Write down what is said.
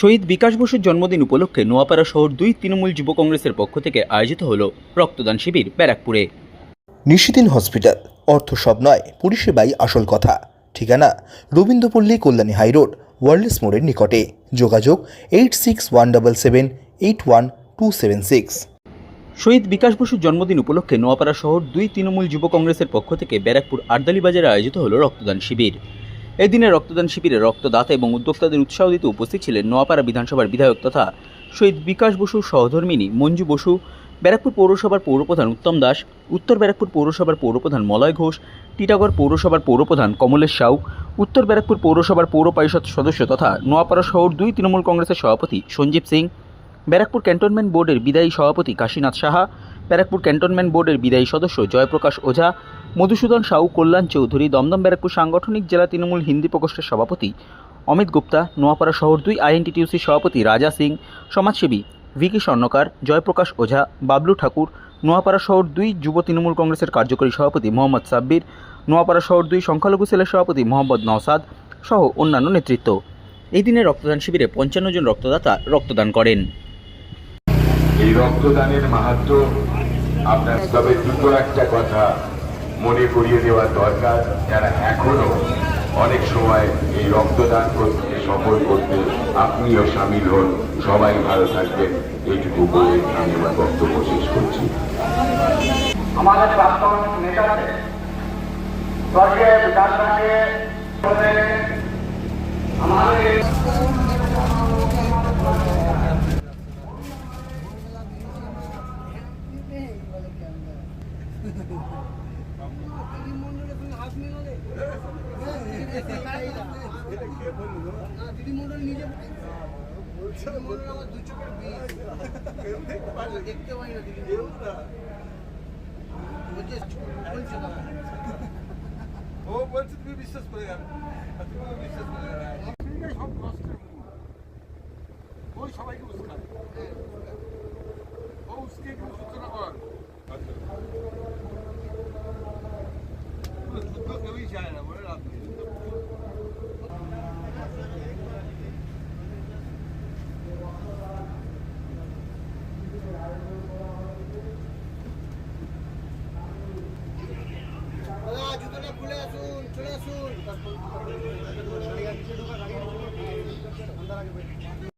শহীদ বিকাশ বসুর জন্মদিন উপলক্ষে নোয়াপাড়া শহর দুই তৃণমূল যুব কংগ্রেসের পক্ষ থেকে আয়োজিত হল রক্তদান শিবির ব্যারাকপুরে। নিশিদিন হসপিটাল অর্থ সব নয় পরিষেবাই আসল কথা। ঠিকানা রবীন্দ্রপল্লী কল্যাণী হাইরোড ওয়ার্ল্ডস মোড়ের নিকটে। যোগাযোগ eight six one double seven eight one two seven six. শহীদ বিকাশ বসুর জন্মদিন উপলক্ষে নোয়াপাড়া শহর দুই তৃণমূল যুব কংগ্রেসের পক্ষ থেকে ব্যারাকপুর আর্দালি বাজারে আয়োজিত হল রক্তদান শিবির। এই দিনে রক্তদান শিবিরে রক্তদাতা এবং উদ্যোক্তাদের উৎসাহ দিতে উপস্থিত ছিলেন নোয়াপাড়া বিধানসভার বিধায়ক তথা শহীদ বিকাশ বসু সহধর্মিনী মঞ্জু বসু, ব্যারাকপুর পৌরসভার পৌরপ্রধান উত্তম দাস, উত্তর ব্যারাকপুর পৌরসভার পৌরপ্রধান মলয় ঘোষ, টিটাগড় পৌরসভার পৌরপ্রধান কমলেশ সাউ, উত্তর ব্যারাকপুর পৌরসভার পৌর পরিষদ সদস্য তথা নোয়াপাড়া শহর দুই তৃণমূল কংগ্রেসের সভাপতি সঞ্জীব সিং, ব্যারাকপুর ক্যান্টনমেন্ট বোর্ডের বিদায়ী সভাপতি কাশীনাথ সাহা, ব্যারাকপুর ক্যান্টনমেন্ট বোর্ডের বিদায়ী সদস্য জয়প্রকাশ ওঝা মধুসূদন সাউ, কল্যাণ চৌধুরী, দমদম ব্যারাকপুর সাংগঠনিক জেলা তৃণমূল হিন্দি প্রকোষ্ঠের সভাপতি, অমিত গুপ্তা, নোয়াপাড়া শহর দুই আইএনটিটিউসির সভাপতি রাজা সিং, সমাজসেবী ভিকি স্বর্ণকার, জয়প্রকাশ ওঝা, বাবলু ঠাকুর, নোয়াপাড়া শহর দুই যুব তৃণমূল কংগ্রেসের কার্যকরী সভাপতি মোহাম্মদ সাব্বির, নোয়াপাড়া শহর দুই সংখ্যালঘু সেলের সভাপতি মোহাম্মদ নওসাদ সহ অন্যান্য নেতৃত্ব। এই দিনে রক্তদান শিবিরে পঞ্চান্ন জন রক্তদাতা রক্তদান করেন। এই রক্তদানের মাহাত্ম আপনার তবে দুটো একটা কথা। মনে করিয়ে দেওয়া দরকার যারা এখনও অনেক সময় এই রক্তদান করতে সফল করতে আপনিও সামিল হন। সবাই ভালো থাকবেন। এইটুকু বলে আমি আমার বক্তব্য শেষ করছি। আমাদের প্রাক্তন নেতা আছে স্বর্গীয় বিকাশ রাগে আমাদের ও বলছে তুমি বিশ্বাস করে আর তুমি বিশ্বাস করে সব কষ্টের সবাইকে উস্কায় ও উস্কে সূচনা কর পুরো চায় না বলে লাভ নেই যুদ্ধ